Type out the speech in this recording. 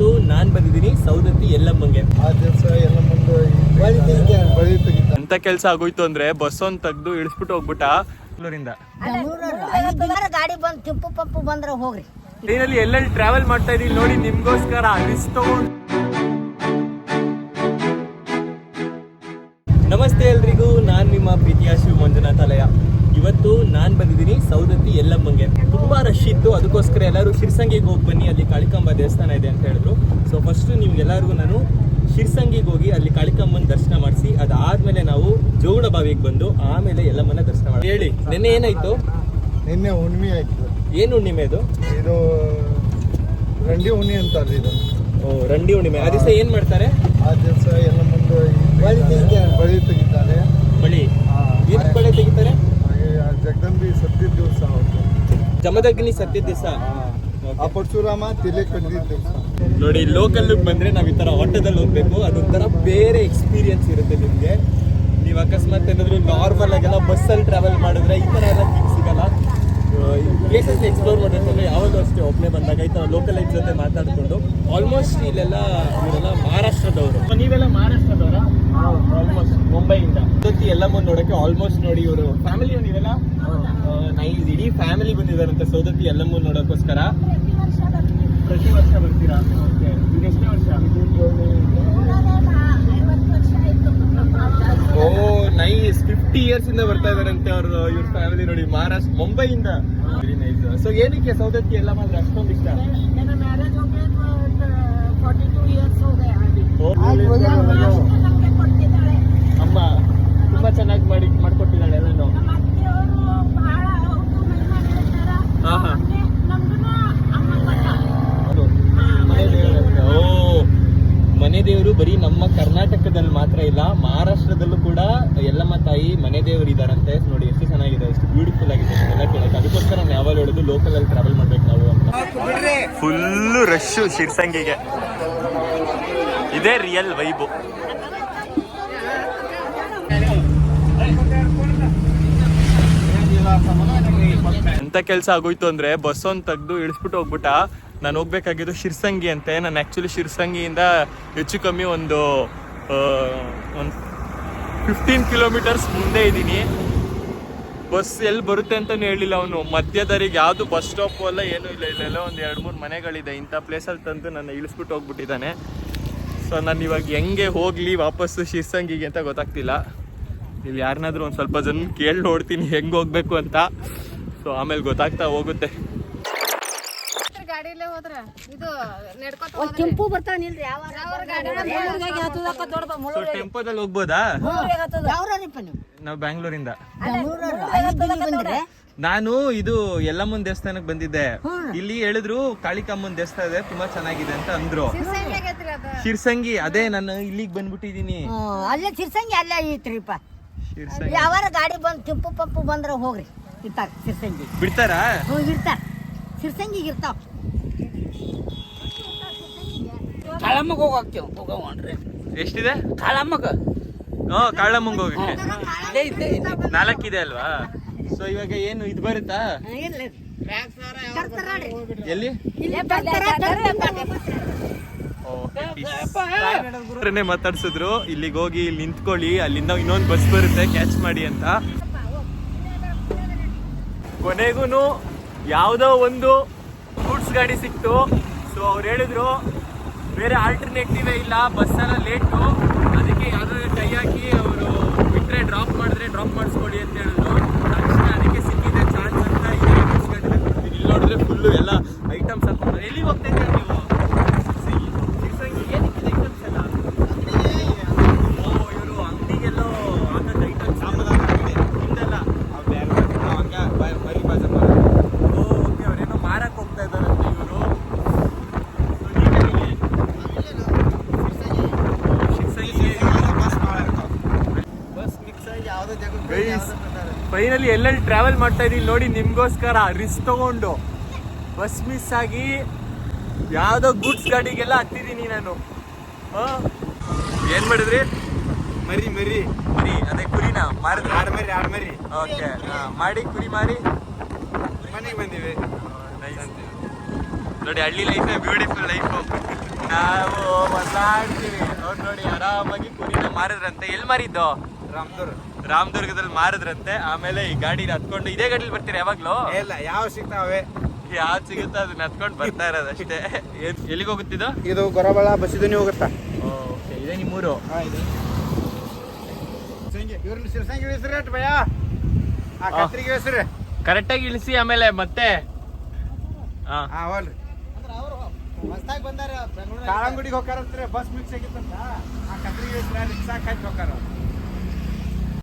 ಇವತ್ತು ನಾನ್ ಬಂದಿದ್ದೀನಿ ಸೌದತ್ತಿ ಎಲ್ಲಮ್ಮಂಗೆ ಅಂತ ಕೆಲಸ ಆಗೋಯ್ತು ಅಂದ್ರೆ ಬಸ್ ಒಂದ್ ತೆಗ್ದು ಇಳಿಸ್ಬಿಟ್ಟು ಹೋಗ್ಬಿಟ್ಟ ಬೆಂಗಳೂರಿಂದ. ಗಾಡಿ ಬಂದು ತಿಪ್ಪು ಪಪ್ಪು ಬಂದ್ರೆ ಹೋಗ್ರಿ. ಟ್ರೈನಲ್ಲಿ ಎಲ್ಲೆಲ್ಲಿ ಟ್ರಾವೆಲ್ ಮಾಡ್ತಾ ಇದೀನಿ ನೋಡಿ ನಿಮ್ಗೋಸ್ಕರ ರಿಸ್ಕ್ ತಗೊಂಡು. ನಮಸ್ತೆ ಎಲ್ರಿಗೂ ನಾನ್ ನಿಮ್ಮ ಪ್ರೀತಿಯ ಶಿವ ಮಂಜುನಾಥಾಲಯ. ಇವತ್ತು ನಾನ್ ಬಂದಿದ್ದೀನಿ ಸೌದತ್ತಿ ಎಲ್ಲಮ್ಮಂಗೆ ತುಂಬ ರಶ್ ಇತ್ತು. ಅದಕ್ಕೋಸ್ಕರ ಎಲ್ಲರೂ ಶಿರ್ಸಂಗಿಗೆ ಹೋಗಿ ಬನ್ನಿ. ಅಲ್ಲಿ ಕಾಳಿಕಾಂಬ ದೇವಸ್ಥಾನ ಇದೆ ಅಂತ ಹೇಳಿದ್ರು. ಸೊ ಫಸ್ಟ್ ನಿಮ್ಗೆಲ್ಲರಿಗೂ ನಾನು ಶಿರ್ಸಂಗಿಗೆ ಹೋಗಿ ಅಲ್ಲಿ ಕಾಳಿಕಾಂಬನ ದರ್ಶನ ಮಾಡಿಸಿ. ಅದಾದ್ಮೇಲೆ ನಾವು ಜೋಗುಣ ಬಾವಿಗೆ ಬಂದು ಆಮೇಲೆ ಎಲ್ಲಮ್ಮನ ದರ್ಶನ ಮಾಡಿ ಹೇಳಿ ನಿನ್ನೆ ಏನಾಯ್ತು? ನಿನ್ನೆ ಹುಣ್ಣಿಮೆ ಆಯ್ತು. ಏನು ಹುಣ್ಣಿಮೆ ಇದು ಇದು ರಂಡಿ ಹುಣ್ಣಿ ಅಂತಾರೆ ಇದು. ಓ ರಂಡಿ ಹುಣ್ಣಿಮೆ. ಆ ದಿವಸ ಏನ್ ಮಾಡ್ತಾರೆ? ಆ ದಿವಸ ಎಲ್ಲ ಮುಂದೆ ಬಳಿ ತೆಗಿತಾರೆ. ಬಳಿ. ಬಳೆ ತೆಗಿತಾರೆ ಹಾಗೆ ಆ ಜಗದಂಬಿ ಸತ್ತಿದ ದಿವಸ ಅವತ್ತು ಜಮದಗ್ನಿ ಸತ್ಯ ದಿವಸ. ಆ ಪರಶುರಾಮ ನೋಡಿ ಲೋಕಲ್ ಬಂದ್ರೆ ನಾವ್ ಈ ತರ ಆಟೋದಲ್ಲಿ ಹೋಗ್ಬೇಕು. ಅದೊಂಥರ ಬೇರೆ ಎಕ್ಸ್ಪೀರಿಯನ್ಸ್ ಇರುತ್ತೆ ನಿಮ್ಗೆ. ನೀವು ಅಕಸ್ಮಾತ್ ಏನಾದ್ರು ನಾರ್ಮಲ್ ಆಗೆಲ್ಲ ಬಸ್ಸಲ್ಲಿ ಟ್ರಾವೆಲ್ ಮಾಡಿದ್ರೆ ಈ ತರ ಎಲ್ಲ ಕಿಕ್ ಸಿಗಲ್ಲ. ಪ್ಲೇಸಸ್ ಎಕ್ಸ್ಪ್ಲೋರ್ ಮಾಡಬೇಕಂದ್ರೆ ಯಾವಾಗಲೂ ಅಷ್ಟೇ ಒಬ್ಬನೇ ಬಂದಾಗ ಈ ತರ ಲೋಕಲ್ ಲೈಫ್ ಜೊತೆ ಮಾತಾಡ್ಕೊಂಡು ಆಲ್ಮೋಸ್ಟ್ ಇಲ್ಲೆಲ್ಲ ಇವರೆಲ್ಲ ಮಹಾರಾಷ್ಟ್ರದವರು. ನೀವೆಲ್ಲ ಮಹಾರಾಷ್ಟ್ರದವರ? ಆಲ್ಮೋಸ್ಟ್ ಮುಂಬೈಯಿಂದ. ಜೊತೆ ಎಲ್ಲ ಮುಂದೆ ನೋಡೋಕ್ಕೆ ಆಲ್ಮೋಸ್ಟ್ ನೋಡಿ ಇವರು. ಫ್ಯಾಮಿಲಿ ನೀವೆಲ್ಲ? ಫ್ಯಾಮಿಲಿ ಬಂದಿದಾರಂತೆ ಸೌದತ್ತಿ ಎಲ್ಲಮ್ಮನ್ ನೋಡೋಕ್ಕೋಸ್ಕರ. ಪ್ರತಿ ವರ್ಷ ಬರ್ತೀರಾ? ಓ ನೈಸ್ ಫಿಫ್ಟಿ ಇಯರ್ಸ್ ಇಂದ ಬರ್ತಾ ಇದಾರಂತೆ ಅವರು, ಇವ್ರ ಫ್ಯಾಮಿಲಿ ನೋಡಿ. ಮಹಾರಾಷ್ಟ್ರ, ಮುಂಬೈಯಿಂದ. ಸೊ ಏನಕ್ಕೆ ಸೌದತ್ತಿ ಎಲ್ಲ ಮಾತ್ರ ಅಷ್ಟೊಂದು ಇಷ್ಟ? ಬರೀ ನಮ್ಮ ಕರ್ನಾಟಕದಲ್ಲಿ ಮಾತ್ರ ಇಲ್ಲ, ಮಹಾರಾಷ್ಟ್ರದಲ್ಲೂ ಕೂಡ ಎಲ್ಲಮ್ಮ ತಾಯಿ ಮನೆ ದೇವರು ಇದಾರಂತೆ ನೋಡಿ, ಎಷ್ಟು ಚೆನ್ನಾಗಿದೆ, ಎಷ್ಟು ಬ್ಯೂಟಿಫುಲ್ ಆಗಿದೆ ಎಲ್ಲ ಅದಕ್ಕೋಸ್ಕರ ನಾನು ಯಾವಾಗ ಹೇಳೋದು ಲೋಕಲ್ ಅಲ್ಲಿ ಟ್ರಾವೆಲ್ ಮಾಡ್ಬೇಕು ನಾವು ಅಂತ. ಫುಲ್ಲು ರಶ್ ಶಿರ್ಸಂಗಿಗೆ. ಇದೇ ರಿಯಲ್ ವೈಬು ಎಂತ ಕೆಲಸ ಆಗೋಯ್ತು ಅಂದ್ರೆ ಬಸ್ ಒಂದು ತೆಗ್ದು ಇಳಿಸ್ಬಿಟ್ಟು ಹೋಗ್ಬಿಟ್ಟ. ನಾನು ಹೋಗ್ಬೇಕಾಗಿದ್ದು ಶಿರ್ಸಂಗಿ ಅಂತೆ. ನಾನು ಆ್ಯಕ್ಚುಲಿ ಶಿರ್ಸಂಗಿಯಿಂದ ಹೆಚ್ಚು ಕಮ್ಮಿ ಒಂದು ಒಂದು ಫಿಫ್ಟೀನ್ ಕಿಲೋಮೀಟರ್ಸ್ ಮುಂದೆ ಇದ್ದೀನಿ. ಬಸ್ ಎಲ್ಲಿ ಬರುತ್ತೆ ಅಂತಲೂ ಹೇಳಿಲ್ಲ ಅವನು. ಮಧ್ಯದರಿಗೆ ಯಾವುದು ಬಸ್ ಸ್ಟಾಪ್ ಅಲ್ಲ ಏನೂ ಇಲ್ಲ. ಇಲ್ಲೆಲ್ಲ ಒಂದು ಎರಡು ಮೂರು ಮನೆಗಳಿದೆ. ಇಂಥ ಪ್ಲೇಸಲ್ಲಿ ತಂದು ನನ್ನ ಇಳಿಸ್ಬಿಟ್ಟು ಹೋಗ್ಬಿಟ್ಟಿದ್ದಾನೆ. ಸೊ ನಾನು ಇವಾಗ ಹೆಂಗೆ ಹೋಗಲಿ ವಾಪಸ್ಸು ಶಿರ್ಸಂಗಿಗೆ ಅಂತ ಗೊತ್ತಾಗ್ತಿಲ್ಲ. ಇಲ್ಲಿ ಯಾರನ್ನಾದ್ರೂ ಒಂದು ಸ್ವಲ್ಪ ಜನ ಕೇಳಿ ನೋಡ್ತೀನಿ ಹೆಂಗೆ ಹೋಗಬೇಕು ಅಂತ. ಸೊ ಆಮೇಲೆ ಗೊತ್ತಾಗ್ತಾ ಹೋಗುತ್ತೆ. ಹೋದ್ರ ಇದು ನಡ್ಕೊತ ತಿಂಪು ಯಾವ ಸೊ ಟೆಂಪೋದಲ್ಲಿ ಹೋಗ್ಬೋದಾ? ನೀವು? ನಾವು ಬ್ಯಾಂಗ್ಳೂರಿಂದ ನಾನು ಇದು ಯಲ್ಲಮ್ಮನ್ ದೇವಸ್ಥಾನಕ್ ಬಂದಿದ್ದೆ. ಇಲ್ಲಿ ಹೇಳಿದ್ರು ಕಾಳಿಕಮ್ಮನ್ ದೇವಸ್ಥಾನ ಇದೆ ತುಂಬಾ ಚೆನ್ನಾಗಿದೆ ಅಂತ ಅಂದ್ರು. ಶಿರ್ಸಂಗಿ ಅದೇ. ನಾನು ಇಲ್ಲಿಗೆ ಬಂದ್ಬಿಟ್ಟಿದೀನಿ ಅಲ್ಲೇ ಶಿರ್ಸಂಗಿ ಅಲ್ಲೇ ಐತ್ರಿಪ್ಪ. ಶಿರ್ಸಂಗಿ. ಯಾವಾರ ಗಾಡಿ ಬಂದು ಕೆಂಪು ಪಪ್ಪು ಬಂದ್ರೆ ಹೋಗ್ರಿ. ಇರ್ತಾರ ಸಿರ್ಸಂಗಿ ಬಿಡ್ತಾರಾ? ಇರ್ತಾರ. ಸಿರ್ಸಂಗಿಗೆ ಇರ್ತಾವ. ಕಾಳಮ್ಮಗ ಹೋಗಾಕ್ತೇವ್ ತಗೊಂಡ್ರಿ ಎಷ್ಟಿದೆ? ಕಾಳಮ್ಮಗ ಹ್ಞೂ ಕಾಳಮ್ಮಂಗ್ ಹೋಗಕ್ಕೆ. ಇಲ್ಲೇ ಇದ್ದೇ ಇದೆ. ನಾಲ್ಕಿದೆ ಅಲ್ವಾ? ಸೊ ಇವಾಗ ಏನು ಇದು ಬರುತ್ತಾ. ಎಲ್ಲಿ. ಮಾತಾಡ್ಸಿದ್ರು. ಇಲ್ಲಿಗೆ ಹೋಗಿ ಇಲ್ಲಿ ನಿಂತ್ಕೊಳ್ಳಿ. ಅಲ್ಲಿಂದ ಇನ್ನೊಂದು ಬಸ್ ಬರುತ್ತೆ. ಕ್ಯಾಚ್ ಮಾಡಿ ಅಂತ. ಕೊನೆಗೂ ಯಾವುದೋ ಒಂದು ಗೂಡ್ಸ್ ಗಾಡಿ ಸಿಕ್ತು. ಸೊ ಅವ್ರು ಹೇಳಿದ್ರು ಬೇರೆ ಆಲ್ಟರ್ನೇಟಿವೇ ಇಲ್ಲ ಬಸ್ಸೆಲ್ಲ ಲೇಟು ಅದಕ್ಕೆ ಯಾರು ಕೈ ಹಾಕಿ ಅವರು ಬಿಟ್ಟರೆ ಡ್ರಾಪ್ ಮಾಡಿದ್ರೆ ಡ್ರಾಪ್ ಮಾಡಿಸ್ಕೊಳ್ಳಿ ಅಂತ ಹೇಳಿದ್ರು. ತಕ್ಷಣ ಅದಕ್ಕೆ ಸಿಕ್ಕಿದೆ ಚಾನ್ಸ್ ಅಂತ ಇಲ್ಲಿ ನೋಡಿದ್ರೆ ಫುಲ್ಲು ಎಲ್ಲ ಐಟಮ್ಸ್ ಹಾಕೊಂಡು ಎಲ್ಲಿ ಹೋಗ್ತಾ ಇದ್ದೀರಾ ನೀವು ಶಿರ್ಸಂಗಿ ಏನಕ್ಕಿದೆ ಐಟಮ್ಸ್ ಎಲ್ಲ ಓ ಇವರು ಅಂಗಡಿಗೆಲ್ಲೋ ಹಾಕೋದು ಐಟಮ್ಸ್ ಹಿಂದೆಲ್ಲ ಓ ಓಕೆ ಅವರೇನೋ ಮಾರಕ್ ಹೋಗ್ತಾ ಇದಾರಂತೆ ಇವರು ಫೈನಲಿ ಎಲ್ಲೆಲ್ಲಿ ಟ್ರಾವೆಲ್ ಮಾಡ್ತಾ ಇದೀನಿ. ನೋಡಿ ನಿಮ್ಗೋಸ್ಕರ ರಿಸ್ಕ್ ತಗೊಂಡು. ಬಸ್ ಮಿಸ್ ಆಗಿ ಯಾವುದೋ ಗೂಡ್ಸ್ ಗಾಡಿಗೆಲ್ಲ ಹತ್ತಿದೀನಿ ನಾನು? ಏನ್ ಮಾಡಿದ್ರಿ? ಮರಿ ಮರಿ. ಮರಿ ಅದೇ ಕುರಿನ? ಮಾರಿದ್ರಿ? ಆಡ್ ಮರಿ ಆಡ್ ಮರಿ. ಓಕೆ ಮಾಡಿ ಕುರಿ ಮಾರಿ. ಮನೆಗೆ ಬಂದಿವಿ. Nice. ನೋಡಿ ಹಳ್ಳಿ ಲೈಫ್ ಬ್ಯೂಟಿಫುಲ್ ಲೈಫ್ ನಾವು ಮಾತಾಡ್ತೀವಿ ನೋಡಿ ನೋಡಿ ಆರಾಮಾಗಿ ಕುರಿನ ಮಾರಿದ್ರಂತೆ. ಎಲ್ಲಿ ಮಾರಿದ್ದು? ರಾಮದುರ್ಗದಲ್ಲಿ ಮಾರಿದ್ರಂತೆ ಆಮೇಲೆ ಈ ಗಾಡಿನ ಹತ್ಕೊಂಡು ಇದೇ ಗಾಡಿಲಿ ಬರ್ತೀರಾ ಯಾವಾಗ್ಲೂ? ಇಲ್ಲ ಯಾವ ಸಿಗ್ತಾವೆ? ಯಾವ್ದು ಸಿಗುತ್ತೋ ಅದನ್ನ ಹತ್ಕೊಂಡು ಬರ್ತಾ ಇರೋದು ಅಷ್ಟೇ. ಎಲ್ಲಿಗೆ ಹೋಗುತ್ತಿದ್ದು ಇದು? ಗೊರಬಳ ಬಸಿದನಿ ಹೋಗುತ್ತಾ? ಓಕೆ ಇದೇ ನಿಮ್ಮೂರು. ಕರೆಕ್ಟಾಗಿ ಇಳಿಸಿ ಆಮೇಲೆ ಮತ್ತೆ? ಹಾ ಹಾ ಬೆಂಗಳೂರು ಕಾಳಂಗುಡಿಗೆ ಹೋಗಾರಂತ್ರಿ ಬಸ್ ಮಿಕ್ಸ್ ಆಗಿತ್ತಂತ. ಆ ಕತ್ರಿಗೆ ರಿಕ್ಷಾ ಹಾಕಿ ಹೋಗಾರ